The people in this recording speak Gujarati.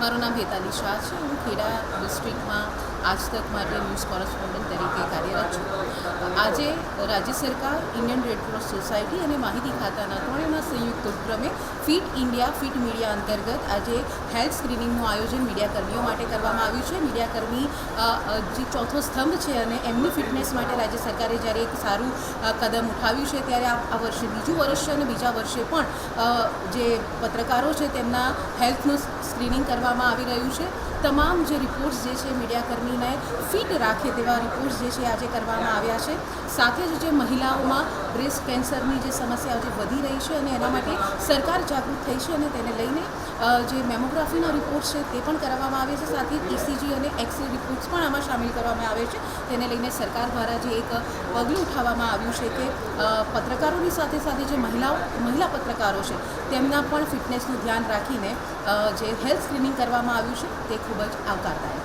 મારું નામ હેતાલી શાહ છે. હું ખેડા ડિસ્ટ્રિક્ટમાં આજ તક માટે ન્યૂઝ કોરસ્પોન્ડન્ટ તરીકે કાર્યરત છું આજે રાજ્ય સરકાર ઇન્ડિયન રેડક્રોસ સોસાયટી અને માહિતી ખાતાના ત્રણેયના સંયુક્ત ઉપક્રમે ફિટ ઇન્ડિયા ફિટ મીડિયા અંતર્ગત આજે હેલ્થ સ્ક્રીનિંગનું આયોજન મીડિયાકર્મીઓ માટે કરવામાં આવ્યું છે. મીડિયાકર્મી જે ચોથો સ્તંભ છે અને એમની ફિટનેસ માટે રાજ્ય સરકારે જ્યારે એક સારું કદમ ઉઠાવ્યું છે ત્યારે આ વર્ષે બીજું વર્ષ છે અને બીજા વર્ષે પણ જે પત્રકારો છે તેમના હેલ્થનું સ્ક્રીનિંગ કરવામાં આવી રહ્યું છે. તમામ જે રિપોર્ટ્સ જે છે મીડિયાકર્મીને ફિટ રાખે તેવા રિપોર્ટ્સ જે છે આજે કરવામાં આવ્યા છે. સાથે જ જે મહિલાઓમાં બ્રેસ્ટ કેન્સરની જે સમસ્યાઓ જે વધી રહી છે અને એના માટે સરકાર જાગૃત થઈ છે અને તેને લઈને જે મેમોગ્રાફીના રિપોર્ટ છે તે પણ કરવામાં આવે છે. સાથે ઇસીજી અને એક્સરે રિપોર્ટ્સ પણ આમાં સામેલ કરવામાં આવે છે. તેને લઈને સરકાર દ્વારા જે એક પગલું ઉઠાવવામાં આવ્યું છે કે પત્રકારોની સાથે સાથે જે મહિલાઓ, મહિલા પત્રકારો છે તેમના પણ ફિટનેસનું ધ્યાન રાખીને જે હેલ્થ સ્ક્રીનિંગ કરવામાં આવ્યું છે તે ખૂબ જ આવકારદાયક